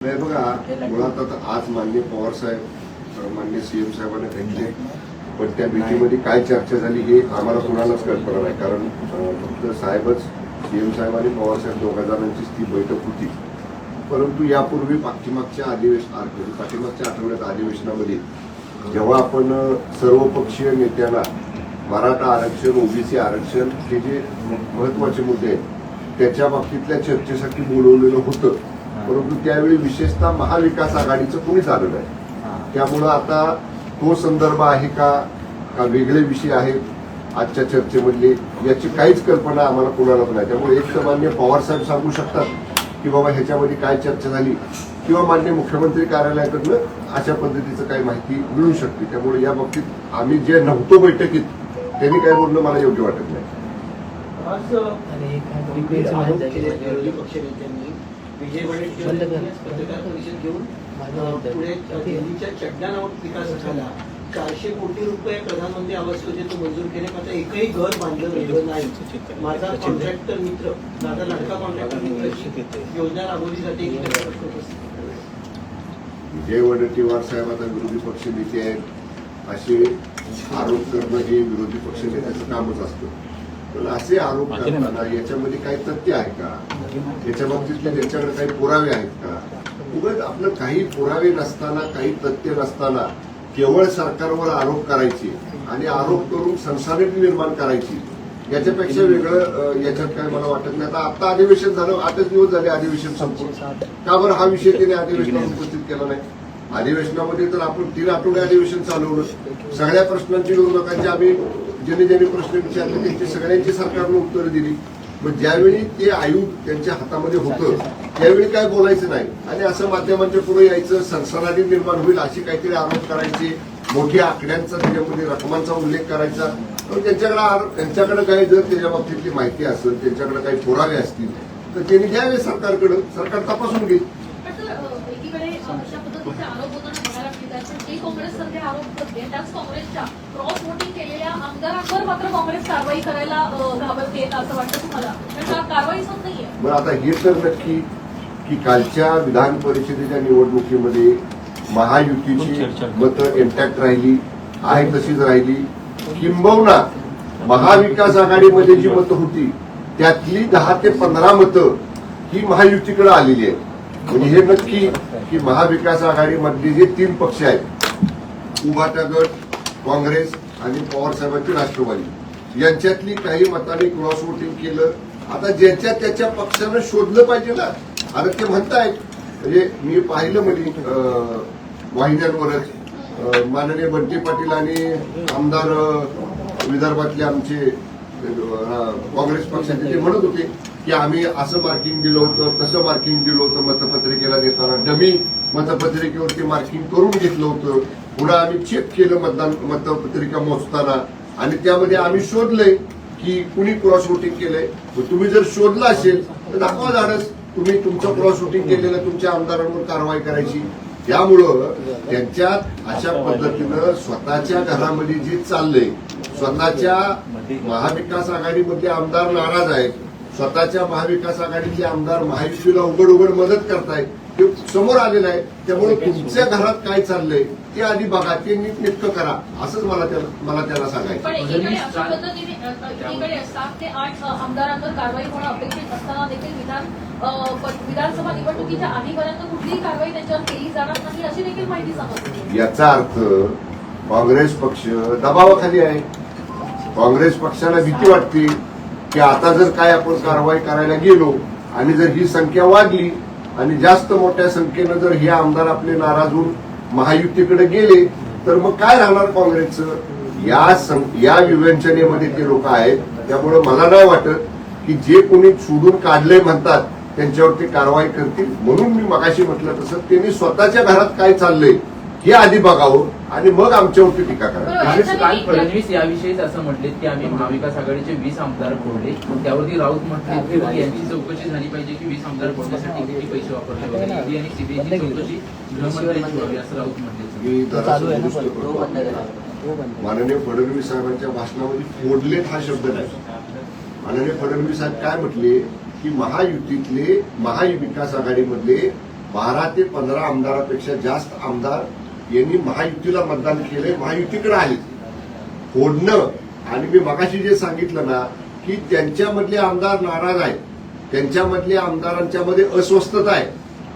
नाही बघा मुळात आता आज मान्य पवार साहेब मान्य सीएम साहेबांना भेटले पण त्या भेटीमध्ये काय चर्चा झाली हे आम्हाला कुणालाच कल्पना नाही कारण फक्त साहेबच सीएम साहेब आणि पवार साहेब दोघा जणांचीच ती बैठक होती. परंतु यापूर्वी पाठीमागच्या अधिवेशन म्हणजे पाठीमागच्या आठवड्यात अधिवेशनामध्ये जेव्हा आपण सर्वपक्षीय नेत्यांना मराठा आरक्षण ओबीसी आरक्षण हे जे महत्त्वाचे मुद्दे आहेत त्याच्या बाबतीतल्या चर्चेसाठी बोलवलेलं होतं. परंतु त्यावेळी विशेषतः महाविकास आघाडीचं कोणीच आलं नाही त्यामुळं आता तो संदर्भ आहे का का वेगळे विषय आहेत आजच्या चर्चेमधले याची काहीच कल्पना आम्हाला कोणालाच नाही. त्यामुळे एक तर मान्य पवार साहेब सांगू शकतात की बाबा ह्याच्यामध्ये काय चर्चा झाली किंवा मान्य मुख्यमंत्री कार्यालयाकडनं अशा पद्धतीचं काही माहिती मिळू शकते. त्यामुळे या बाबतीत आम्ही जे नव्हतो बैठकीत त्यांनी काय बोलणं मला योग्य वाटत नाही. विजय वडेट्टीवार पत्रकार परिषद घेऊन पुढे दिल्लीच्या विकास झाला. चारशे कोटी रुपये प्रधानमंत्री आवास योजनेतून मंजूर केले. मात्र एकही घर बांधलं गेलं नाही. माझा कॉन्ट्रॅक्टर मित्र माझा लडका कॉन्ट्रॅक्टर मित्र योजना राबवली जाते. की त्याचा प्रश्न उपस्थित करतो. विजय वडेट्टीवार साहेब आता विरोधी पक्ष नेते आहेत असे आरोप करणं हे विरोधी पक्ष नेत्याचं कामच असतं. पण असे आरोप करताना याच्यामध्ये काही तथ्य आहे का? याच्या बाबतीतले त्यांच्याकडे काही पुरावे आहेत का? उगाच आपलं काही पुरावे नसताना काही तथ्य नसताना केवळ सरकारवर आरोप करायचे आणि आरोप करून संसारिक निर्माण करायची याच्यापेक्षा वेगळं याच्यात काय मला वाटत नाही. आता आता अधिवेशन झालं आठच दिवस झाले अधिवेशन संपून. का बरं हा विषय त्याने अधिवेशनात उपस्थित केला नाही? अधिवेशनामध्ये तर आपण तीन आठवडे अधिवेशन चालवलं. सगळ्या प्रश्नांची विरोधकांची आम्ही ज्यांनी ज्यांनी प्रश्न विचारले त्यांची सगळ्यांची सरकारनं उत्तरं दिली. मग ज्यावेळी ते आयुध त्यांच्या हातामध्ये होतं त्यावेळी काय बोलायचं नाही. आणि असं माध्यमांच्या पुढे यायचं संसाराने निर्माण होईल अशी काहीतरी आरोप करायचे मोठ्या आकड्यांचा त्याच्यामध्ये रकमांचा उल्लेख करायचा. पण त्यांच्याकडे आर- त्यांच्याकडे काही जर त्याच्या बाबतीतली माहिती असेल त्यांच्याकडे काही पुरावे असतील तर त्यांनी घ्यावे सरकारकडे. सरकार तपासून घेईल. आरोप काँग्रेस सध्या आरोप करते त्याच काँग्रेसच्या क्रॉस वोटिंग केलेल्या आमदारांवर मात्र काँग्रेस कारवाई करायला अ, घाबरते असं वाटतं तुम्हाला? कारण का कारवाईच होत नाहीये. मग आता हे तर नक्की की कालच्या विधान परिषदेच्या निवडणुकीमध्ये महायुतीची मतं इंटॅक्ट राहिली आहे तशीच राहिली. किंबहुना महाविकास आघाडीमध्ये जी मतं होती त्यातली दहा ते पंधरा मतं ही महायुतीकडे आलेली आहेत. म्हणजे हे नक्की की महाविकास आघाडीमधले जे तीन पक्ष आहेत उभाटा गट काँग्रेस आणि पवार साहेबांची राष्ट्रवादी. यांच्यातली काही मतांनी क्रॉस वोटिंग केलं. आता ज्याच्या त्याच्या पक्षानं शोधलं पाहिजे ना. आता ते म्हणतायत. म्हणजे मी पाहिलं म्हणजे वाहिन्यांवरच माननीय बंटी पाटील आणि आमदार विदर्भातले आमचे काँग्रेस पक्षाचे ते म्हणत होते की आम्ही असं मार्किंग दिलं होतं तसं मार्किंग दिलं होतं मतपत्रिकेला देताना. डमी मतपत्रिकेवरती मार्किंग करून घेतलं होतं. पुन्हा आम्ही चेक केलं मतदान मतपत्रिका मोजताना. आणि त्यामध्ये आम्ही शोधलंय की कुणी क्रॉस वोटिंग केलंय. तुम्ही जर शोधला असेल तर दाखवा झाडच तुम्ही तुमचं क्रॉस वोटिंग केलेलं तुमच्या आमदारांवर कारवाई करायची. त्यामुळं त्यांच्यात अशा पद्धतीनं स्वतःच्या घरामध्ये जे चाललंय स्वतःच्या महाविकास आघाडीमधले आमदार नाराज आहेत स्वतःच्या महाविकास आघाडीचे आमदार महायुतीला उघड उघड मदत करतायत ते समोर आलेलं आहे. त्यामुळे तुमच्या घरात काय चाललंय? ते आधी बघा ते नीट नेटकं करा. असंच मला त्याला मला त्याला सांगायचं. पण एकीकडे अशा पद्धतीने एकीकडे सात ते आठ आमदारांवर कारवाई होणं अपेक्षित असताना देखील विधान विधानसभा निवडणुकीच्या आधीपर्यंत कुठलीही कारवाई त्यांच्यावर केली जाणार नाही अशी देखील माहिती समजते याचा अर्थ काँग्रेस पक्ष दबावाखाली आहे. काँग्रेस पक्षाला भीती वाटते की आता जर काय आपण कारवाई करायला गेलो आणि जर ही संख्या वाढली आणि जास्त मोठ्या संख्येनं जर हे आमदार आपले नाराज होऊन महायुतीकडे गेले तर मग काय राहणार काँग्रेसचं? या सं- या विवंचनेमध्ये ते लोक आहेत त्यामुळे मला नाही वाटत की जे कोणी सोडून काढले म्हणतात त्यांच्यावरती कारवाई करतील. म्हणून मी मगाशी म्हटलं तसं त्यांनी स्वतःच्या घरात काय चाललंय? हे आधी बघावं आणि मग आमच्यावरती टीका त्यावेळेस काल फडणवीस याविषयीच असं म्हटलेत की आम्ही महाविकास आघाडीचे वीस आमदार फोडले त्यावरती राऊत म्हटले की यांची चौकशी झाली पाहिजे की वीस आमदार फोडण्यासाठी किती पैसे वापरले वगैरे. ईडी आणि सीबीआयची चौकशी गृहमंत्र्यांची व्हावी असं राऊत म्हटले मी दुरुस्त. करतो. माननीय फडणवीस साहेबांच्या भाषणामध्ये फोडलेत हा शब्द नाही. माननीय फडणवीस साहेब काय म्हटले? की महायुतीतले महाविकास आघाडीमधले बारा ते पंधरा आमदारापेक्षा जास्त आमदार यांनी महायुतीला मतदान केलंय महायुतीकडे आले फोडणं. आणि मी मगाशी जे सांगितलं ना की त्यांच्यामधले आमदार नाराज आहेत. त्यांच्यामधले आमदारांच्या मध्ये अस्वस्थता आहे.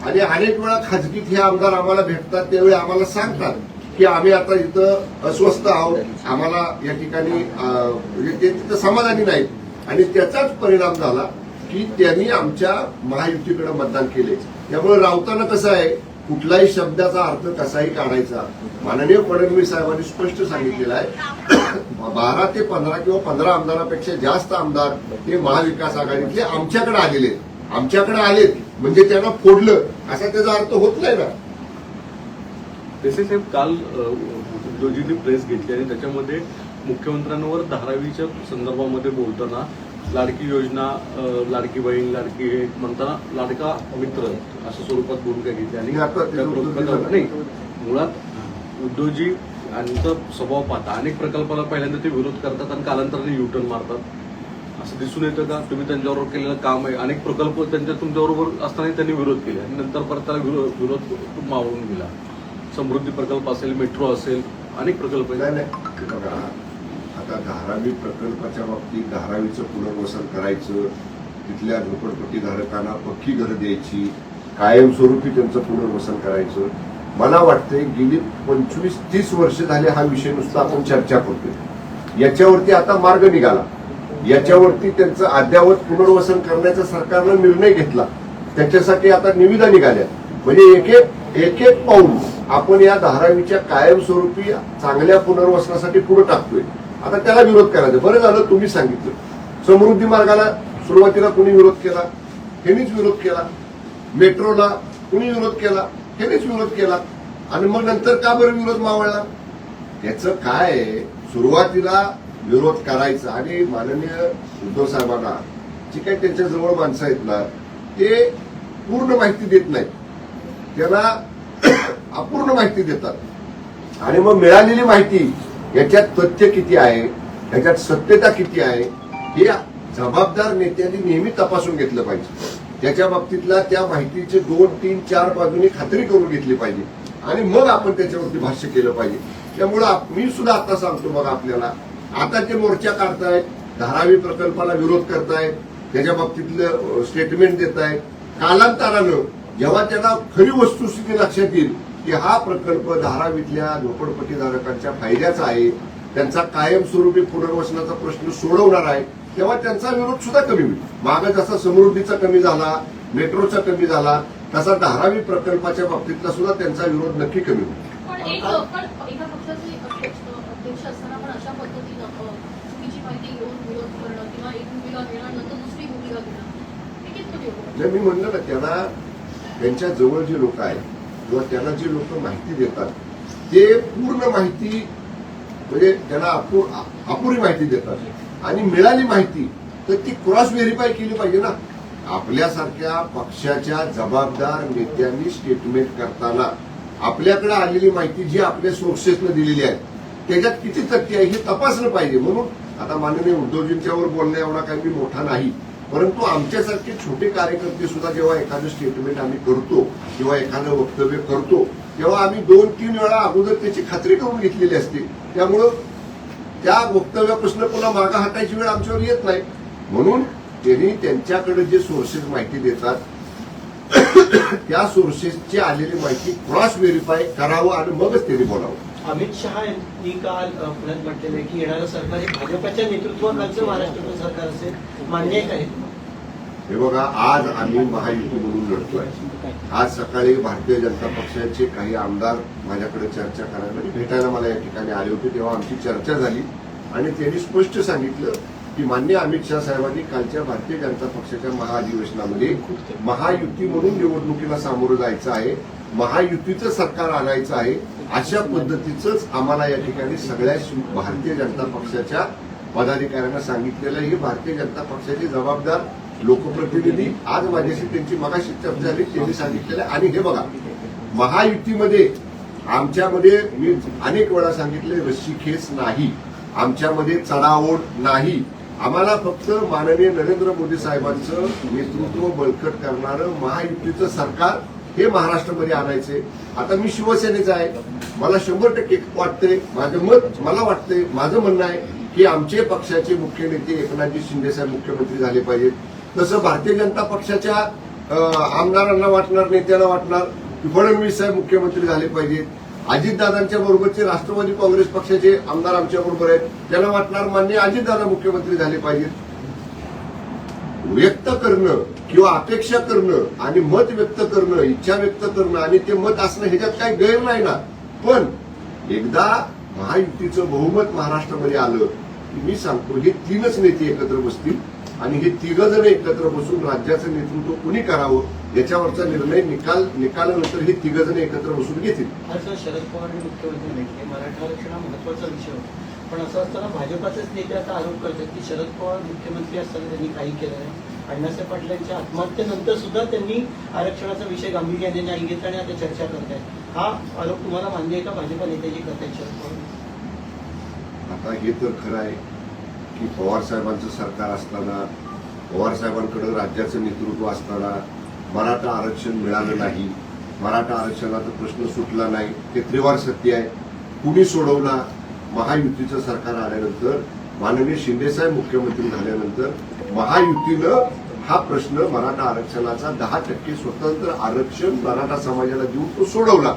आणि अनेक वेळा खाजगीत हे आमदार आम्हाला भेटतात त्यावेळी आम्हाला सांगतात की आम्ही आता इथं अस्वस्थ आहोत. आम्हाला या ठिकाणी म्हणजे ते तिथं समाधानी नाहीत. आणि त्याचाच परिणाम झाला की त्यांनी आमच्या महायुतीकडे मतदान केले त्यामुळे रावताना कसं आहे कुठलाही शब्दाचा अर्थ कसाही काढायचा. माननीय फडणवीस साहेबांनी स्पष्ट सांगितलेलं आहे. बारा ते पंधरा किंवा पंधरा आमदारापेक्षा जास्त आमदार हे महाविकास आघाडीतले आमच्याकडे आलेले आमच्याकडे आलेत. म्हणजे त्यांना फोडलं. असा त्याचा अर्थ होत नाही ना. देसाई साहेब काल अ, प्रेस घेतली आणि त्याच्यामध्ये मुख्यमंत्र्यांवर धारावीच्या संदर्भामध्ये बोलताना लाडकी योजना लाडकी बहीण लाडकी हे म्हणताना लाडका मित्र अशा स्वरूपात भूमिका घेतली आणि. नाही मुळात उद्योजी यांचा स्वभाव पाहता अनेक प्रकल्पाला पहिल्यांदा ते विरोध करतात आणि कालांतराने युटर्न मारतात. असं दिसून येतं का? तुम्ही त्यांच्याबरोबर केलेलं काम आहे. अनेक प्रकल्प त्यांच्या तुमच्याबरोबर असताना त्यांनी विरोध केले आणि नंतर परत त्याला विरोध विरोध मावळून गेला. समृद्धी प्रकल्प असेल मेट्रो असेल अनेक प्रकल्प आता धारावी प्रकल्पाच्या बाबतीत धारावीचं पुनर्वसन करायचं तिथल्या झोपडपट्टीधारकांना पक्की घरं द्यायची कायमस्वरूपी त्यांचं पुनर्वसन करायचं. मला वाटतंय गेली पंचवीस तीस वर्ष झाले हा विषय नुसता आपण चर्चा करतोय. याच्यावरती आता मार्ग निघाला. याच्यावरती त्यांचं अद्यावत पुनर्वसन करण्याचा सरकारनं निर्णय घेतला. त्याच्यासाठी आता निविदा निघाल्या. म्हणजे एक एक एक एक पाऊल आपण या धारावीच्या कायमस्वरूपी चांगल्या पुनर्वसनासाठी पुढे टाकतोय. आता त्याला विरोध करायचा. बरं झालं तुम्ही सांगितलं. समृद्धी मार्गाला सुरुवातीला कुणी विरोध केला? हेनीच विरोध केला. मेट्रोला कुणी विरोध केला? हेनीच विरोध केला. आणि मग नंतर का बरं विरोध मावळला त्याचं काय? आहे, सुरुवातीला विरोध करायचा. आणि माननीय उद्धव साहेबांना जी काही त्यांच्याजवळ माणसं आहेत ना ते पूर्ण माहिती देत नाहीत. त्याला अपूर्ण माहिती देतात. आणि मग मिळालेली माहिती याच्यात तथ्य किती आहे? याच्यात सत्यता किती आहे? हे जबाबदार नेत्यांनी नेहमी तपासून घेतलं पाहिजे. त्याच्या बाबतीतला त्या माहितीचे दोन तीन चार बाजूनी खात्री करून घेतली पाहिजे. आणि मग आपण त्याच्यावरती भाष्य केलं पाहिजे. त्यामुळं मी सुद्धा आता सांगतो बघा आपल्याला. आता ते मोर्चा काढतायत धारावी प्रकल्पाला विरोध करतायत त्याच्या बाबतीतलं स्टेटमेंट देत आहेत कालांतरानं जेव्हा त्यांना खरी वस्तुस्थिती लक्षात येईल की हा प्रकल्प धारावीतल्या झोपडपट्टीधारकांच्या फायद्याचा आहे त्यांचा कायमस्वरूपी पुनर्वसनाचा प्रश्न सोडवणार आहे तेव्हा त्यांचा विरोध सुद्धा कमी होईल. मागे जसा समृद्धीचा कमी झाला मेट्रोचा कमी झाला तसा धारावी प्रकल्पाच्या बाबतीतला सुद्धा त्यांचा विरोध नक्की कमी होईल. पण एक पण एका पक्षाचे अध्यक्ष अध्यक्ष असताना पण अशा पद्धतीनं अ, चुकीची माहिती घेऊन विरोध करणं किंवा एक भूमिका घेणं नंतर दुसरी भूमिका घेणं कितपत योग्य? जे मी म्हणलं ना त्यांना त्यांच्या जवळ जे लोक आहेत किंवा त्यांना जे लोक माहिती देतात ते पूर्ण माहिती म्हणजे त्यांना अपूर अपुरी माहिती देतात. आणि मिळाली माहिती तर ती क्रॉस व्हेरीफाय केली पाहिजे ना. आपल्यासारख्या पक्षाच्या जबाबदार नेत्यांनी स्टेटमेंट करताना आपल्याकडे आलेली माहिती जी आपल्या सोर्सेसनं दिलेली आहे त्याच्यात किती तथ्य आहे हे तपासलं पाहिजे. म्हणून आता माननीय उद्धवजींच्यावर बोलणं एवढा काही मी मोठा नाही. परंतु आमच्यासारखे छोटे कार्यकर्ते सुद्धा जेव्हा एखादं स्टेटमेंट आम्ही करतो किंवा एखादं वक्तव्य करतो तेव्हा आम्ही दोन तीन वेळा अगोदर त्याची खात्री करून घेतलेली असते. त्यामुळं त्या वक्तव्यापासून पुन्हा मागा हटायची वेळ आमच्यावर येत नाही. म्हणून त्यांनी त्यांच्याकडे जे सोर्सेस माहिती देतात त्या सोर्सेसची आलेली माहिती क्रॉस व्हेरीफाय करावं आणि मगच त्यांनी बोलावं. अमित शहा यांनी काल पुण्यात म्हटलेलं आहे की येणारं सरकार हे भाजपच्या नेतृत्वाखालचं महाराष्ट्राचं सरकार असेल मान्य आहे हे? बघा आज आम्ही महायुती म्हणून लढतोय आज सकाळी भारतीय जनता पक्षाचे काही आमदार माझ्याकडे चर्चा करायला म्हणजे भेटायला मला या ठिकाणी आले होते तेव्हा आमची चर्चा झाली आणि त्यांनी स्पष्ट सांगितलं की मान्य अमित शहा साहेबांनी कालच्या भारतीय जनता पक्षाच्या महाधिवेशनामध्ये महायुती म्हणून निवडणुकीला सामोरं जायचं आहे महायुतीचं सरकार आणायचं आहे अशा पद्धतीचंच आम्हाला या ठिकाणी सगळ्या भारतीय जनता पक्षाच्या पदाधिकाऱ्यांना सांगितलेलं आहे. ही भारतीय जनता पक्षाची जबाबदार लोकप्रतिनिधी आज माझ्याशी त्यांची मगाशी चर्चा झाली त्यांनी सांगितलेलं आहे. आणि हे बघा महायुतीमध्ये आमच्यामध्ये मी अनेक वेळा सांगितले रस्सीखेच नाही आमच्यामध्ये चढाओढ नाही आम्हाला फक्त माननीय नरेंद्र मोदी साहेबांचं नेतृत्व बळकट करणारं महायुतीचं सरकार हे महाराष्ट्रामध्ये आणायचे आता मी शिवसेनेचा आहे मला शंभर टक्के वाटते माझं मत मला वाटते माझं म्हणणं आहे की आमचे पक्षाचे मुख्य नेते एकनाथजी शिंदे साहेब मुख्यमंत्री झाले पाहिजेत. तसं भारतीय जनता पक्षाच्या आमदारांना वाटणार नेत्यांना वाटणार की फडणवीस साहेब मुख्यमंत्री झाले पाहिजेत. अजितदादांच्या बरोबरचे राष्ट्रवादी काँग्रेस पक्षाचे आमदार आमच्या बरोबर आहेत. त्यांना वाटणार मान्य अजितदादा मुख्यमंत्री झाले पाहिजेत. व्यक्त करणं किंवा अपेक्षा करणं आणि मत व्यक्त करणं इच्छा व्यक्त करणं आणि ते मत असणं ह्याच्यात काही गैर नाही ना. पण एकदा महायुतीचं बहुमत महाराष्ट्रामध्ये आलं मी सांगतो हे तीनच नेते एकत्र बसतील आणि हे तिघ जण एकत्र बसून राज्याचं नेतृत्व कुणी करावं याच्यावरचा निर्णय निकाल निकालानंतर हे तिघ जण एकत्र बसून घेतील. शरद पवार आणि मुख्यमंत्री भेटले मराठा आरक्षण हा महत्त्वाचा विषय होता. पण असं असताना भाजपाचेच नेते आता आरोप करतात की शरद पवार मुख्यमंत्री असताना त्यांनी काही केलं नाही. अण्णासाहेब पाटलांच्या आत्महत्येनंतर सुद्धा त्यांनी आरक्षणाचा विषय गांभीर्याने नाही घेतला आणि आता चर्चा करतायत. हा आरोप तुम्हाला मान्य आहे का? भाजपा नेत्याची करतायत शरद पवार? आता हे तर खरं आहे की पवारसाहेबांचं सरकार असताना पवार साहेबांकडे राज्याचं नेतृत्व असताना मराठा आरक्षण मिळालं नाही. मराठा आरक्षणाचा प्रश्न सुटला नाही. ते त्रिवार सत्य आहे. कुणी सोडवला? महायुतीचं सरकार आल्यानंतर माननीय शिंदेसाहेब मुख्यमंत्री झाल्यानंतर महायुतीनं हा प्रश्न मराठा आरक्षणाचा दहा टक्के स्वतंत्र आरक्षण मराठा समाजाला देऊन तो सोडवला.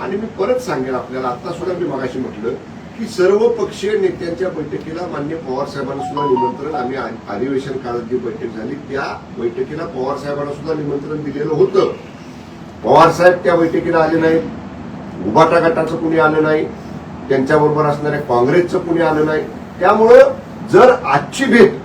आणि मी परत सांगेन आपल्याला आता सुद्धा मी मगाशी म्हटलं की सर्व पक्षीय नेत्यांच्या बैठकीला मान्य पवार साहेबांना सुद्धा निमंत्रण. आम्ही अधिवेशन काळात जी बैठक झाली त्या बैठकीला पवार साहेबांना सुद्धा निमंत्रण दिलेलं होतं. पवार साहेब त्या बैठकीला आले नाहीत. उभाटा गटाचं कुणी आलं नाही. त्यांच्याबरोबर असणाऱ्या काँग्रेसचं कुणी आलं नाही. त्यामुळं जर आजची भेट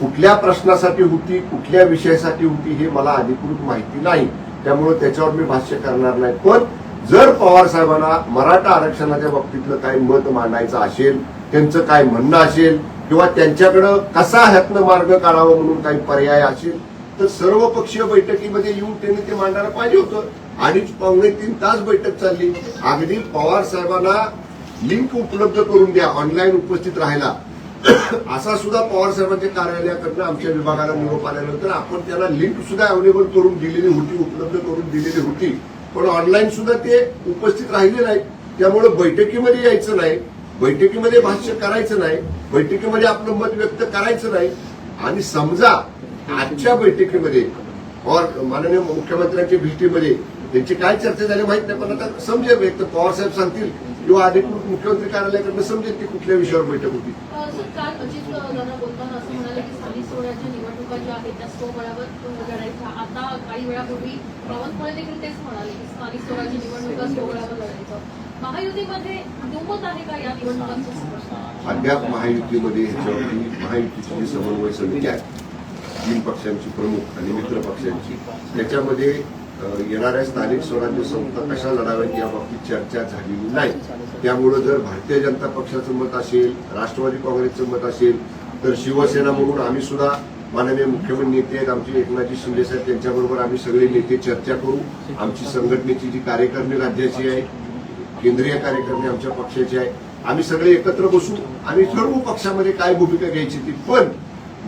कुठल्या प्रश्नासाठी होती कुठल्या विषयासाठी होती हे मला अधिकृत माहिती नाही. त्यामुळं त्याच्यावर मी भाष्य करणार नाही. पण जर पवार साहेबांना मराठा आरक्षणाच्या बाबतीतलं काही मत मांडायचं असेल त्यांचं काय म्हणणं असेल किंवा त्यांच्याकडं कसा ह्यातनं मार्ग काढावा म्हणून काही पर्याय असेल तर सर्व पक्षीय बैठकीमध्ये येऊन त्यांनी ते मांडायला पाहिजे होतं. अडीच पावणे तीन तास बैठक चालली. अगदी पवार साहेबांना लिंक उपलब्ध करून द्या ऑनलाईन उपस्थित राहायला. असा सुद्धा पवार साहेबांच्या कार्यालयाकडनं आमच्या विभागाला निरोप आल्यानंतर आपण त्याला लिंक सुद्धा अवेलेबल करून दिलेली होती उपलब्ध करून दिलेली होती. पण ऑनलाईन सुद्धा ते उपस्थित राहिले नाहीत. त्यामुळे बैठकीमध्ये यायचं नाही बैठकीमध्ये भाष्य करायचं नाही बैठकीमध्ये आपलं मत व्यक्त करायचं नाही. आणि समजा आजच्या बैठकीमध्ये और माननीय मुख्यमंत्र्यांच्या भेटीमध्ये त्यांची काय चर्चा झाली माहीत नाही पण आता समजेल एक तर पवार साहेब सांगतील. किंवा अधिकृत मुख्यमंत्री कार्यालयाकडनं समजेल की कुठल्या विषयावर बैठक होती? अ, सर, काल अजित दादा बोलताना असं म्हणाले की स्थानिक स्वराज्य निवडणुका ज्या आहेत त्या स्वबळावर लढायच्या. आता काही वेळापूर्वी बावनकुळे देखील तेच म्हणाले की स्थानिक स्वराज्य निवडणुका स्वबळावर लढायचं महायुतीमध्ये दुमत आहे का या निवडणुकांचं अद्याप महायुतीमध्ये ह्याच्यावरती महायुतीची जी समन्वय समिती आहे तीन पक्षांची प्रमुख आणि मित्र पक्षांची त्याच्यामध्ये येणाऱ्या स्थानिक स्वराज्य संस्था कशा लढाव्यात या बाबतीत चर्चा झालेली नाही. त्यामुळं जर भारतीय जनता पक्षाचं मत असेल राष्ट्रवादी काँग्रेसचं मत असेल तर शिवसेना म्हणून आम्ही सुद्धा माननीय मुख्यमंत्री नेते आहेत आमचे एकनाथजी शिंदे साहेब त्यांच्याबरोबर आम्ही सगळे नेते चर्चा करू. आमची संघटनेची जी कार्यकारिणी राज्याची आहे केंद्रीय कार्यकारिणी आमच्या पक्षाची आहे आम्ही सगळे एकत्र बसू आणि सर्व पक्षामध्ये काय भूमिका घ्यायची ती. पण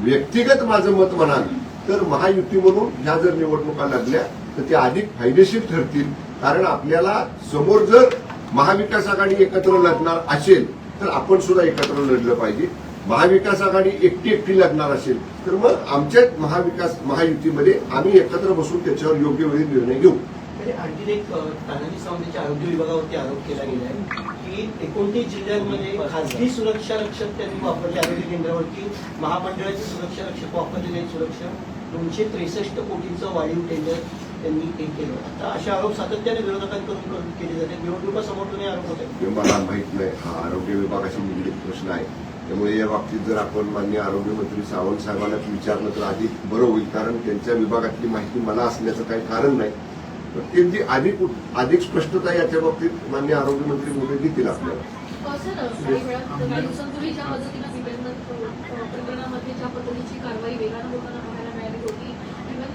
व्यक्तिगत माझं मत म्हणाल तर महायुती म्हणून ह्या जर निवडणुका लागल्या तर ते अधिक फायदेशीर ठरतील. कारण आपल्याला समोर जर महाविकास आघाडी एकत्र लढणार असेल तर आपण सुद्धा एकत्र लढलं पाहिजे. महाविकास आघाडी एकटी एकटी लढणार असेल तर मग आमच्याच महाविकास महायुतीमध्ये आम्ही एकत्र बसून त्याच्यावर योग्य वेळी निर्णय घेऊ. म्हणजे आणखी एक अ, तानाजी सावंतच्या आरोग्य विभागावरती आरोप केला गेला आहे की एकोणतीस जिल्ह्यांमध्ये खासगी सुरक्षा रक्षक त्यांनी वापरले आरोग्य केंद्रावरती. महामंडळाचे सुरक्षा रक्षक वापरले सुरक्षा. दोनशे त्रेसष्ट कोटींचं वाढीव टेंडर त्यांनी हे केलं. आता असे आरोप सातत्याने विरोधकांकडून करून केले जाते. निवडणुका समोर हे आरोप होते. हे मला माहीत नाही. हा आरोग्य विभागाशी निगडीत प्रश्न आहे. त्यामुळे या बाबतीत जर आपण मान्य आरोग्यमंत्री सावंत साहेबांना विचारलं तर अधिक बरं होईल. कारण त्यांच्या विभागातली माहिती मला असण्याचं काही कारण नाही. पण त्यांची अधिक अधिक स्पष्टता याच्या बाबतीत मान्य आरोग्यमंत्री मोदी देतील आपल्याला. काही दिवसांपूर्वी ज्या पद्धतीनं निवेदन प्रकरणामध्ये ज्या पद्धतीची कारवाई वेगानं होताना बघायला मिळाली होती इव्हन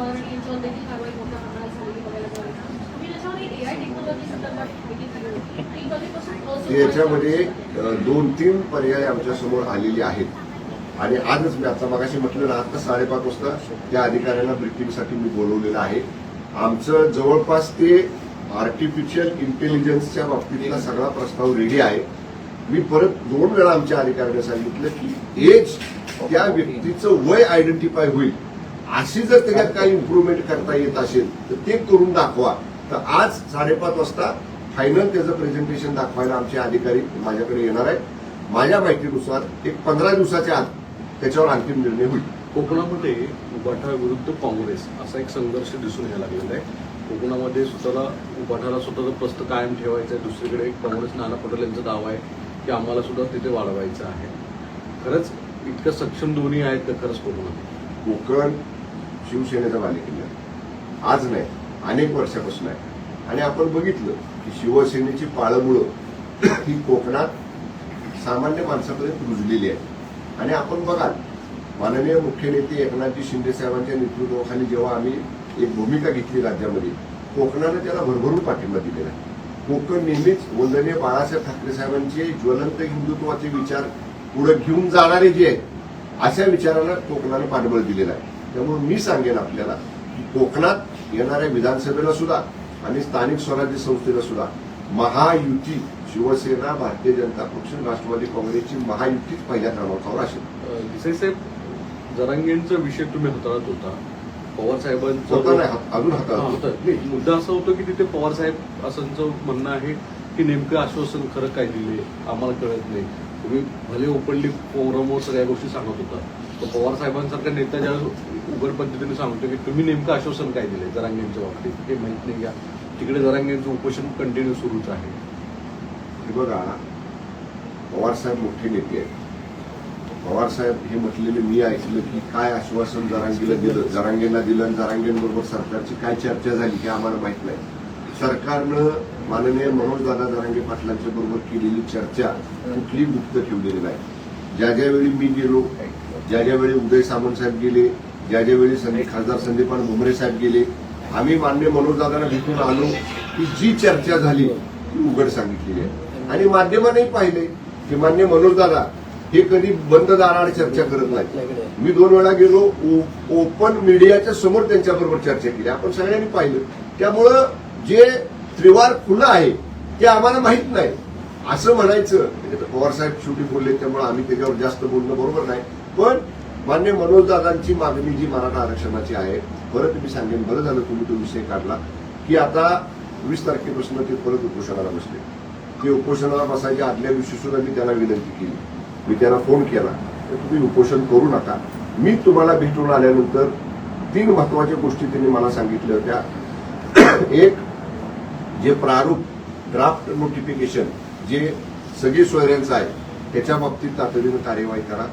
अधिकृत पवारांनी देखील कारवाई मोठ्या प्रमाणात झालेली बघायला मिळाली तुम्ही टेक्नॉलॉजी संदर्भात माहिती याच्यामध्ये दोन तीन पर्याय आमच्यासमोर आलेले आहेत. आणि आजच मी आता मागाशी म्हटलं ना आता साडेपाच वाजता त्या अधिकाऱ्यांना ब्रिफिंगसाठी मी बोलवलेलं आहे. आमचं जवळपास ते आर्टिफिशियल इंटेलिजन्सच्या बाबतीतला सगळा प्रस्ताव रेडी आहे. मी परत दोन वेळा आमच्या अधिकाऱ्याने सांगितलं की एज त्या व्यक्तीचं वय आयडेंटिफाय होईल. अशी जर त्याच्यात काही इम्प्रुव्हमेंट करता येत असेल तर ते करून दाखवा. तर आज साडेपाच वाजता फायनल त्याचं प्रेझेंटेशन दाखवायला आमचे अधिकारी माझ्याकडे येणार आहेत. माझ्या माहितीनुसार एक पंधरा दिवसाच्या आत त्याच्यावर अंतिम निर्णय होईल. कोकणामध्ये उबाठा विरुद्ध काँग्रेस असा एक संघर्ष दिसून यायला लागलेला आहे. कोकणामध्ये स्वतःला उबाठाला स्वतःचं प्रस्त कायम ठेवायचं आहे. दुसरीकडे काँग्रेस नाना पटेल यांचा दावा आहे की आम्हाला सुद्धा तिथे वाढवायचं आहे. खरंच इतकं सक्षम दोन्ही आहेत का खरंच कोकणात कोकण शिवसेनेचा बालेकिल्ला आज नाही अनेक वर्षापासून आहे. आणि आपण बघितलं की शिवसेनेची पाळंमुळं ही कोकणात सामान्य माणसापर्यंत रुजलेली आहे. आणि आपण बघाल माननीय मुख्य नेते एकनाथजी शिंदे साहेबांच्या नेतृत्वाखाली जेव्हा आम्ही एक भूमिका घेतली राज्यामध्ये कोकणानं त्याला भरभरून पाठिंबा दिलेला आहे. कोकण नेहमीच वंदनीय बाळासाहेब ठाकरे साहेबांचे ज्वलंत हिंदुत्वाचे विचार पुढे घेऊन जाणारे जे आहेत अशा विचारांना कोकणानं पाठबळ दिलेलं आहे. त्यामुळे मी सांगेन आपल्याला की कोकणात येणाऱ्या विधानसभेला सुद्धा आणि स्थानिक स्वराज्य संस्थेला सुद्धा महायुती शिवसेना भारतीय जनता पक्ष राष्ट्रवादी काँग्रेसची महायुतीच पहिल्या क्रमांकावर असेल. देसाई साहेब जरांगेंचा विषय तुम्ही हाताळत होता. पवार साहेबांचा होता नाही हात- अजून हा, हातात होता. नाही, मुद्दा असा होतो की तिथे पवार साहेब असंचं म्हणणं आहे की नेमकं आश्वासन खरं काय दिले? आम्हाला कळत नाही. तुम्ही भले ओपनली फोरमवर सगळ्या गोष्टी सांगत होता. पवार साहेबांसारख्या नेता ज्या उघड पद्धतीने सांगतो की तुम्ही नेमकं आश्वासन काय दिले जरांगेंच्या बाबतीत? हे माहीत नाही का? तिकडे जरांगेंचं उपोषण कंटिन्यू सुरूच आहे. हे बघा पवारसाहेब मोठे नेते आहेत. पवारसाहेब हे म्हटलेले मी ऐकलं की काय आश्वासन जरांगीला दिलं जरांगेंना दिलं आणि जरांगेंबरोबर सरकारची काय चर्चा झाली हे आम्हाला माहीत नाही. सरकारनं माननीय मनोजदादा जरांगे पाटलांच्या बरोबर केलेली चर्चा कुठली गुप्त ठेवलेली नाही. ज्या ज्यावेळी मी गेलो ज्या ज्या वेळी उदय सामंत साहेब गेले ज्या ज्या वेळी संधी खासदार संदीपान भुमरे साहेब गेले आम्ही मान्य मनोज दादांना भेटून आलो की जी चर्चा झाली ती उघड सांगितलेली आहे. आणि माध्यमांनी पाहिले की मान्य मनोज दादा हे कधी बंद दाराआड चर्चा करत नाही मी दोन वेळा गेलो ओपन मीडियाच्या समोर त्यांच्याबरोबर चर्चा केली. आपण सगळ्यांनी पाहिलं. त्यामुळं जे त्रिवार खुलं आहे ते आम्हाला माहीत नाही. असं म्हणायचं. म्हणजे पवारसाहेब शेवटी बोलले त्यामुळे आम्ही त्याच्यावर जास्त बोलणं बरोबर नाही. पण मान्य मनोजदादांची मागणी जी मराठा आरक्षणाची आहे परत मी सांगेन बरं झालं तुम्ही तो विषय काढला की आता वीस तारखेपासून ते परत उपोषणाला बसले. ते उपोषणाला बसायच्या आदल्या दिवशी सुद्धा मी त्यांना विनंती केली. मी त्यांना फोन केला तर तुम्ही उपोषण करू नका. मी तुम्हाला भेटून आल्यानंतर तीन महत्त्वाच्या गोष्टी त्यांनी मला सांगितल्या होत्या. एक जे प्रारूप ड्राफ्ट नोटिफिकेशन जे सगळी सोयऱ्यांचं आहे त्याच्या बाबतीत तातडीनं कार्यवाही करा.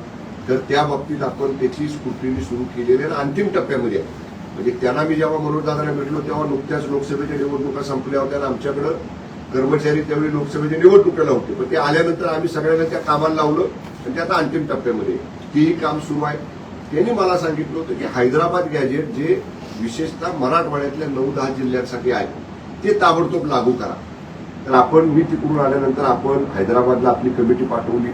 तर त्या बाबतीत आपण त्याची स्क्रुटिनी सुरू केलेली आहे. आणि अंतिम टप्प्यामध्ये आहे. म्हणजे त्यांना मी जेव्हा मनोजदादांना भेटलो तेव्हा नुकत्याच लोकसभेच्या निवडणुका संपल्या होत्या आणि आमच्याकडं कर्मचारी त्यावेळी लोकसभेच्या निवडणुकीला होते. पण ते आल्यानंतर आम्ही सगळ्यांना त्या कामाला लावलं आणि ते आता अंतिम टप्प्यामध्ये तेही काम सुरू आहे. त्यांनी मला सांगितलं होतं की हैदराबाद गॅजेट जे विशेषतः मराठवाड्यातल्या नऊ दहा जिल्ह्यांसाठी आहे ते ताबडतोब लागू करा. तर आपण मी तिकडून आल्यानंतर आपण हैदराबादला आपली कमिटी पाठवली.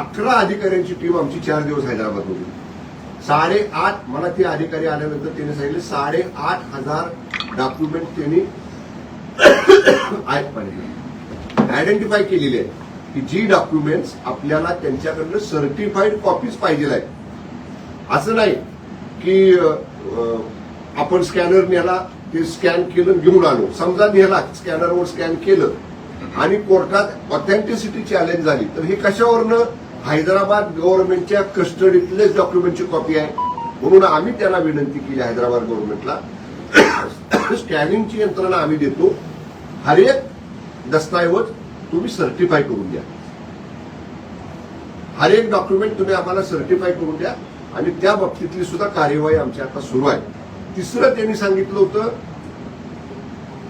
अकरा अधिकाऱ्यांची टीम आमची चार दिवस हैदराबाद होती. साडेआठ मला ते अधिकारी आल्यानंतर त्यांनी सांगितले साडेआठ हजार डॉक्युमेंट त्यांनी आहेत. पाहिजे आयडेंटिफाय केलेले आहे की जी डॉक्युमेंट्स आपल्याला त्यांच्याकडनं सर्टिफाईड कॉपीज पाहिजे आहेत. असं नाही की आपण स्कॅनर नेला ते स्कॅन केलं घेऊन आलो. समजा नेला स्कॅनरवर स्कॅन केलं आणि कोर्टात ऑथेंटिसिटी चॅलेंज झाली. तर हे कशावरनं? हैदराबाद गव्हर्नमेंटच्या कस्टडीतलेच डॉक्युमेंटची कॉपी आहे. म्हणून आम्ही त्यांना विनंती केली हैदराबाद गव्हर्नमेंटला. स्कॅनिंगची यंत्रणा आम्ही देतो. हर एक दस्तऐवज तुम्ही सर्टिफाय करून द्या. हर एक डॉक्युमेंट तुम्ही आम्हाला सर्टिफाय करून द्या. आणि त्या बाबतीतली सुद्धा कार्यवाही आमची आता सुरू आहे. तिसरं त्यांनी सांगितलं होतं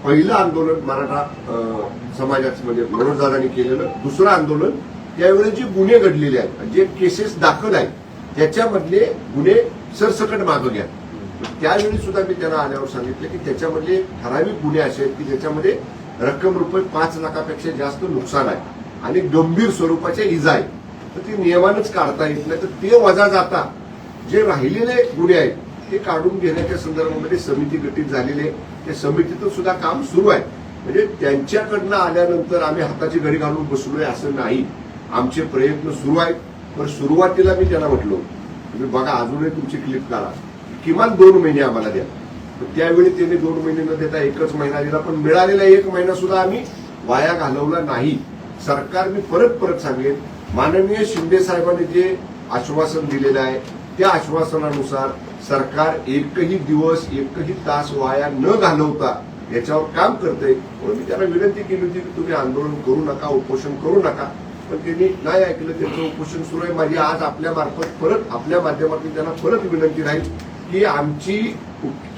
पहिलं आंदोलन मराठा अं, समाजाचं म्हणजे मनोजदादांनी केलेलं दुसरं आंदोलन त्यावेळी जे गुन्हे घडलेले आहेत जे केसेस दाखल आहेत त्याच्यामधले गुन्हे सरसकट मागं घ्या त्यावेळी सुद्धा मी त्यांना आल्यावर सांगितलं की त्याच्यामधले ठराविक गुन्हे असे आहेत की ज्याच्यामध्ये रक्कम रुपये पाच लाखापेक्षा जास्त नुकसान आहे आणि गंभीर स्वरूपाच्या इजा आहे तर ती नियमानच काढता येत नाही. तर ते वजा जाता जे राहिलेले गुन्हे आहेत ते काढून घेण्याच्या संदर्भामध्ये समिती गठीत झालेली आहे. त्या समितीतून सुद्धा काम सुरू आहे. म्हणजे त्यांच्याकडनं आल्यानंतर आम्ही हाताची घडी घालून बसलोय असं नाही. आमचे प्रयत्न सुरू आहेत. पण सुरुवातीला मी त्यांना म्हटलो तुम्ही बघा अजूनही तुमची क्लिप काढा. किमान दोन महिने आम्हाला द्या. त्यावेळी त्यांनी दोन महिने न देता एकच महिना दिला पण मिळालेला एक महिना सुद्धा आम्ही वाया घालवला नाही. सरकार मी परत परत सांगेन माननीय शिंदे साहेबांनी जे आश्वासन दिलेलं आहे त्या आश्वासनानुसार सरकार एकही दिवस एकही तास वाया न घालवता याच्यावर काम करते म्हणून मी त्यांना विनंती केली होती की तुम्ही आंदोलन करू नका उपोषण करू नका. पण त्यांनी नाही ऐकलं त्यांचं उपोषण सुरू आहे. माझी आज आपल्या मार्फत परत आपल्या माध्यमातून त्यांना परत विनंती राहील की आमची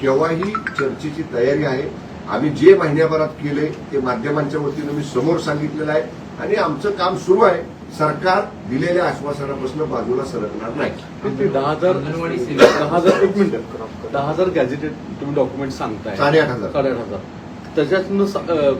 केव्हाही चर्चेची तयारी आहे. आम्ही जे महिन्याभरात केले ते माध्यमांच्या वतीनं मी समोर सांगितलेलं आहे. आणि आमचं काम सुरू आहे. सरकार दिलेल्या आश्वासनापासून बाजूला सरकणार नाही. ते दहा हजार दहा हजार एक मिनिट. दहा हजार गॅझेटेड तुम्ही डॉक्युमेंट सांगताय. साडेआठ हजार. साडेआठ हजार. त्याच्यातनं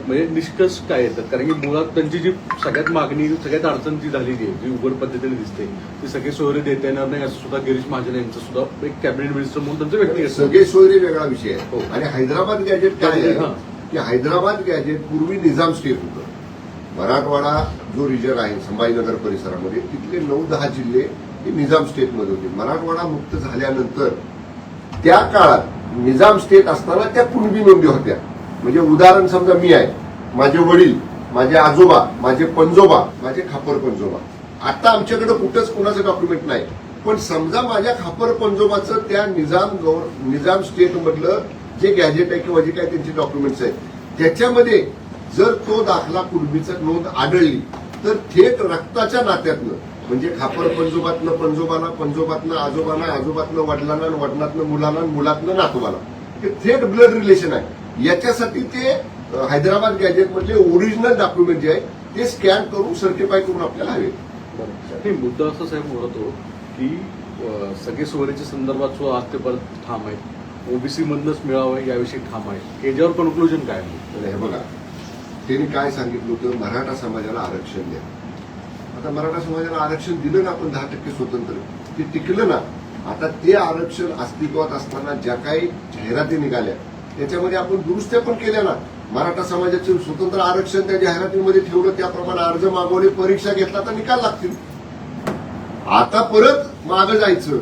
म्हणजे निष्कर्ष काय येतात कारण की मुळात त्यांची जी सगळ्यात मागणी सगळ्यात अडचण जी झालेली आहे जी उघड पद्धतीने दिसते ती सगळे सोयरे देता येणार नाही असं सुद्धा गिरीश महाजन यांचं सुद्धा एक कॅबिनेट मिनिस्टर म्हणून त्यांचं व्यक्तिगत सगळे सोयरे वेगळा विषय आहे. हो. आणि हैदराबाद गॅजेट काय आहे? हां. की हैदराबाद गॅजेट पूर्वी निजाम स्टेट होतं. मराठवाडा जो रिजन आहे संभाजीनगर परिसरामध्ये तिथले नऊ दहा जिल्हे हे निजाम स्टेटमध्ये होते. मराठवाडा मुक्त झाल्यानंतर त्या काळात निजाम स्टेट असताना त्या कुणबी नोंदी होत्या. म्हणजे उदाहरण समजा मी आहे. माझे वडील माझे आजोबा माझे पंजोबा माझे खापर पंजोबा. आता आमच्याकडे कुठंच कुणाचं डॉक्युमेंट नाही. पण समजा माझ्या खापर पंजोबाचं त्या निजाम गौर निजाम स्टेटमधलं जे गॅजेट आहे किंवा जे काही त्यांचे डॉक्युमेंट्स आहेत त्याच्यामध्ये जर तो दाखला कुणबीचा नोंद आढळली तर थेट रक्ताच्या नात्यातनं म्हणजे खापर पंजोबातनं पंजोबाला पंजोबातनं आजोबाला आजोबातनं वडिलांना वडिलातनं मुलांना मुलातनं नातोबाला हे थेट ब्लड रिलेशन आहे. याच्यासाठी ते हैदराबाद गॅजेट मधले ओरिजिनल डॉक्युमेंट जे आहे ते स्कॅन करून सर्टिफाय करून आपल्याला हवे. मुद्दा असं साहेब म्हणत की सगळे सोयरीच्या संदर्भात सुद्धा आज ते परत ठाम आहेत. ओबीसी मधनच मिळावं याविषयी ठाम आहे याच्यावर कन्क्लुजन काय हे बघा त्यांनी काय सांगितलं होतं? मराठा समाजाला आरक्षण द्या. आता मराठा समाजाला आरक्षण दिलं ना आपण दहा टक्के स्वतंत्र. ते टिकलं ना. आता ते आरक्षण अस्तित्वात असताना ज्या काही जाहिराती निघाल्या त्याच्यामध्ये आपण दुरुस्त्या पण केल्या ना. मराठा समाजाचे स्वतंत्र आरक्षण त्या जाहिरातीमध्ये ठेवलं त्याप्रमाणे अर्ज मागवले परीक्षा घेतला तर निकाल लागतील. आता परत मागं जायचं.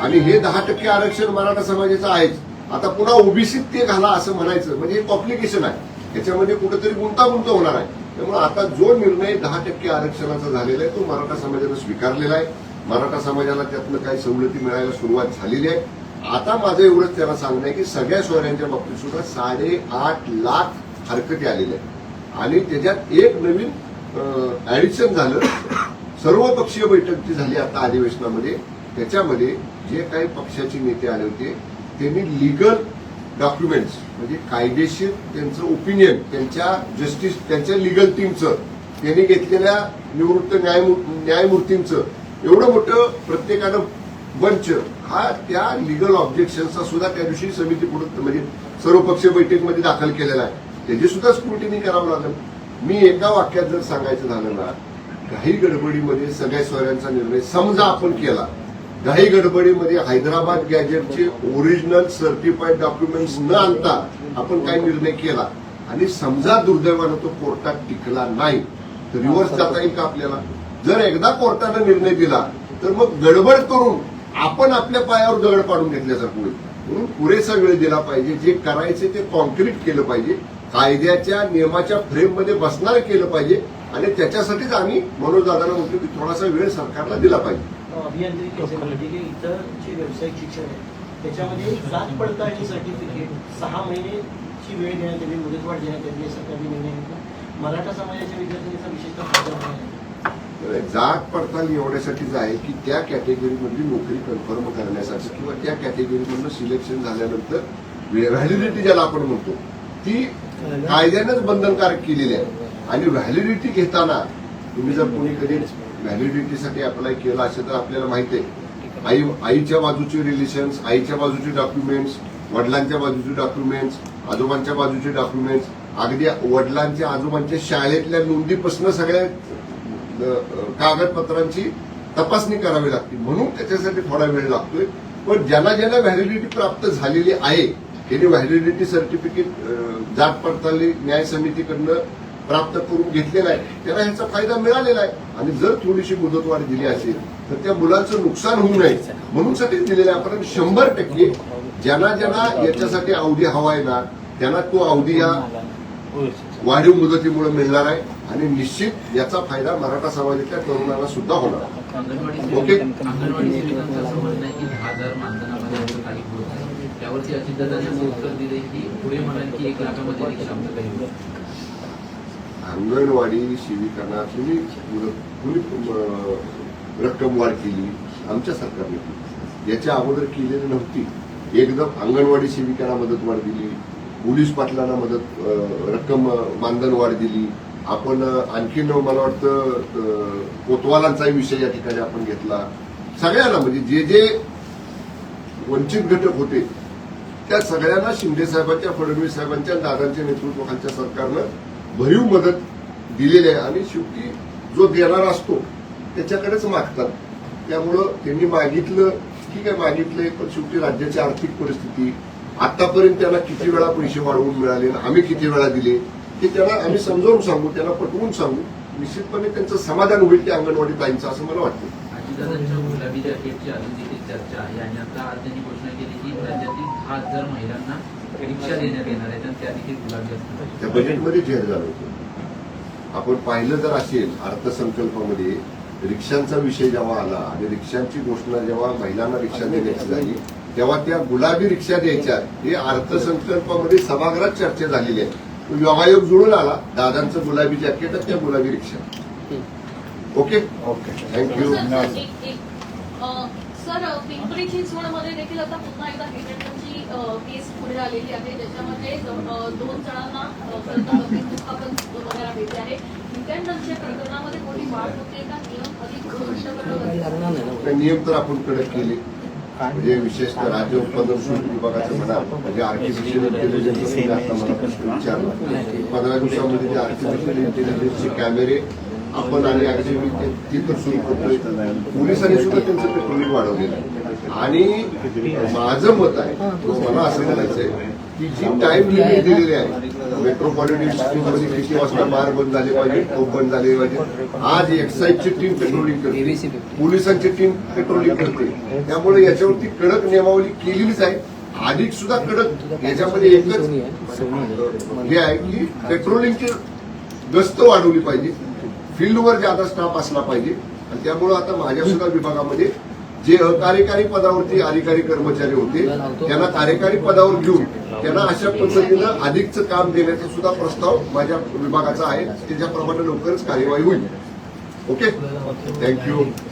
आणि हे दहा टक्के आरक्षण मराठा समाजाचं आहेच. आता पुन्हा ओबीसीत ते घाला असं म्हणायचं. म्हणजे हे कॉम्प्लिकेशन आहे. त्याच्यामध्ये कुठेतरी गुंतागुंत होणार आहे. त्यामुळे आता जो निर्णय दहा टक्के आरक्षणाचा झालेला आहे तो मराठा समाजानं स्वीकारलेला आहे. मराठा समाजाला त्यातनं काही सवलती मिळायला सुरुवात झालेली आहे. आता माझं एवढंच त्यांना सांगणं आहे की सगळ्या सोयऱ्यांच्या बाबतीत सुद्धा साडेआठ लाख हरकती आलेल्या आहेत. आणि त्याच्यात एक नवीन ऍडिशन झालं. सर्वपक्षीय बैठक जी झाली आता अधिवेशनामध्ये. त्याच्यामध्ये जे काही पक्षाचे नेते आले होते त्यांनी लिगल डॉक्युमेंट्स म्हणजे कायदेशीर त्यांचं ओपिनियन त्यांच्या जस्टिस त्यांच्या लिगल टीमचं त्यांनी घेतलेल्या निवृत्त न्यायमूर्तींचं एवढं मोठं प्रत्येकानं बंच हा त्या लिगल ऑब्जेक्शनचा सुद्धा त्या दिवशी समिती पुढे म्हणजे सर्वपक्षीय बैठकीमध्ये दाखल केलेला आहे. त्याची सुद्धा स्क्रुटिनी करावं लागेल. मी एका वाक्यात जर सांगायचं झालं ना काही गडबडीमध्ये सगळ्या सोयऱ्यांचा निर्णय समजा आपण केला घाई गडबडीमध्ये हैदराबाद गॅजेटचे ओरिजिनल सर्टिफाईड डॉक्युमेंट्स न आणता आपण काय निर्णय केला? आणि समजा दुर्दैवानं तो कोर्टात टिकला नाही तर रिव्हर्स जाता येईल का आपल्याला? जर एकदा कोर्टानं निर्णय दिला तर मग गडबड करून आपण आपल्या पायावर दगड पाडून घेतल्यासारखं होईल. म्हणून पुरेसा वेळ दिला पाहिजे. जे करायचे ते कॉन्क्रीट केलं पाहिजे. कायद्याच्या नियमाच्या फ्रेममध्ये बसणारं केलं पाहिजे. आणि त्याच्यासाठीच आम्ही मनोज दादाला म्हणतो की थोडासा वेळ सरकारला दिला पाहिजे. अभियांत्रिकी असेल. की इतर जे व्यावसायिक शिक्षण आहे त्याच्यामध्ये जात पडताळणी सर्टिफिकेट सहा महिनेची वेळ देण्यात आली मुदतवाढ देण्यात आली असं सरकारने निर्णय घेतला. मराठा समाजाच्या विद्यार्थ्यांचा विशेषतः फायदा होणार आहे. जात पडताळणी एवढ्यासाठीच आहे की त्या कॅटेगरीमधली नोकरी कन्फर्म करण्यासाठी किंवा त्या कॅटेगरीमधनं सिलेक्शन झाल्यानंतर व्हॅलिडिटी ज्याला आपण म्हणतो ती कायद्यानंच बंधनकारक केलेली आहे. आणि व्हॅलिडिटी घेताना तुम्ही जर कोणी कधी व्हॅलिडिटीसाठी अप्लाय केला असेल तर आपल्याला माहिती आहे. आई आईच्या बाजूचे रिलेशन्स आईच्या बाजूचे डॉक्युमेंट्स वडिलांच्या बाजूचे डॉक्युमेंट्स आजोबांच्या बाजूचे डॉक्युमेंट्स अगदी वडिलांच्या आजोबांच्या शाळेतल्या नोंदीपासून सगळ्या कागदपत्रांची तपासणी करावी लागते. म्हणून त्याच्यासाठी थोडा वेळ लागतोय. पण ज्यांना ज्यांना व्हॅलिडिटी प्राप्त झालेली आहे त्यांनी व्हॅलिडिटी सर्टिफिकेट जात पडताळणी न्याय समितीकडनं प्राप्त करून घेतलेला आहे. त्यांना ह्याचा फायदा मिळालेला आहे. आणि जर थोडीशी मुदतवाढ दिली असेल तर त्या मुलांचं नुकसान होऊ नये. म्हणून साठी दिलेलं आहे. परंतु शंभर टक्के ज्यांना ज्यांना याच्यासाठी अवधी हवा आहे ना त्यांना तो अवधी या वाढीव मुदतीमुळे मिळणार आहे. आणि निश्चित याचा फायदा मराठा समाजाच्या तरुणांना सुद्धा होणार ओके. त्यावरती अजितदादांनी उत्तर दिले की पुढे म्हणाल की एक लाखामध्ये रिक्षा आमचं काही होत अंगणवाडी सेविकांना तुम्ही तुम्ही रक्कम वाढ केली आमच्या सरकारने केली. याच्या अगोदर केलेली नव्हती. एकदम अंगणवाडी सेविकांना मदत वाढ दिली. पोलीस पाटलांना मदत रक्कम मानधन वाढ दिली. आपण आणखीन मला वाटतं कोतवालांचाही विषय या ठिकाणी आपण घेतला. सगळ्यांना म्हणजे जे जे वंचित घटक होते त्या सगळ्यांना शिंदे साहेबांच्या फडणवीस साहेबांच्या दादांच्या नेतृत्वाखालच्या सरकारनं भरीव मदत दिलेली आहे. आणि शेवटी जो देणारा असतो त्याच्याकडेच मागतात. त्यामुळं त्यांनी मागितलं ठीक आहे मागितलंय पण शेवटी राज्याची आर्थिक परिस्थिती आतापर्यंत त्यांना किती वेळा पैसे वाढवून मिळाले आम्ही किती वेळा दिले हे त्यांना आम्ही समजावून सांगू त्यांना पटवून सांगू. निश्चितपणे त्यांचं समाधान होईल त्या अंगणवाडी ताईंचं असं मला वाटतं. गुलाबी जॅकेटची अजून देखील चर्चा आहे. आणि आता आज त्यांनी घोषणा केली की राज्यातील खास हजार महिलांना रिक्षा देण्यात येणार आहेत आणि त्या देखील गुलाबी असणार त्या बजेटमध्ये जाहीर झालं होतं. आपण पाहिलं जर असेल अर्थसंकल्पामध्ये रिक्षांचा विषय जेव्हा आला आणि रिक्षांची घोषणा जेव्हा महिलांना रिक्षा देण्याची झाली तेव्हा त्या गुलाबी रिक्षा द्यायच्या. हे अर्थसंकल्पामध्ये सभागृहात चर्चा झालेली आहे. तो योगायोग जुळून आला. दादांचं गुलाबी जॅकेट त्या गुलाबी रिक्षा. Okay? Okay. Thank you sir, Pimpri चिंचवडमध्ये देखील आता पुन्हा एकदा केस पुढे आलेली आहे. ज्याच्यामध्ये दोन जणांना दुखापत बघायला मिळते आहे. हिटच्या प्रकरणामध्ये मोठी वाढ होते का? नियम अधिक? तर नियम तर आपण कडक केले. म्हणजे विशेषतः राज्य उत्पादन शुल्क विभागाचं म्हणा म्हणजे आर्टिफिशियल इंटेलिजन्स आता मला प्रश्न विचारला. पंधरा दिवसामध्ये ते आर्टिफिशियल इंटेलिजन्सचे कॅमेरे आपण आणि ऍक्च्युअली ती तर सुरू करतोय. पोलिसांनी सुद्धा त्यांचं पेट्रोलिंग वाढवलेलं आहे. आणि माझं मत आहे तो मला असं म्हणायचंय की जी टाइम लिमिट दिलेली आहे मेट्रोपॉलिटन सिटीमध्ये किती वाजता बार बंद झाले पाहिजे टोप बंद झाले पाहिजे आज एक्साईजची टीम पेट्रोलिंग करते पोलिसांची टीम पेट्रोलिंग करते त्यामुळे याच्यावरती कडक नियमावली केलेलीच आहे. अधिक सुद्धा कडक याच्यामध्ये एकच हे आहे की पेट्रोलिंगची गस्त वाढवली पाहिजे फील्डवर ज्यादा स्टाफ असला पाहिजे आणि त्यामुळं आता माझ्या सुद्धा विभागामध्ये जे अकार्यकारी पदावरती अधिकारी कर्मचारी होते त्यांना कार्यकारी पदावर घेऊन त्यांना अशा पद्धतीनं अधिकचं काम देण्याचा सुद्धा प्रस्ताव माझ्या विभागाचा आहे. त्याच्याप्रमाणे लवकरच कार्यवाही होईल. ओके? थँक्यू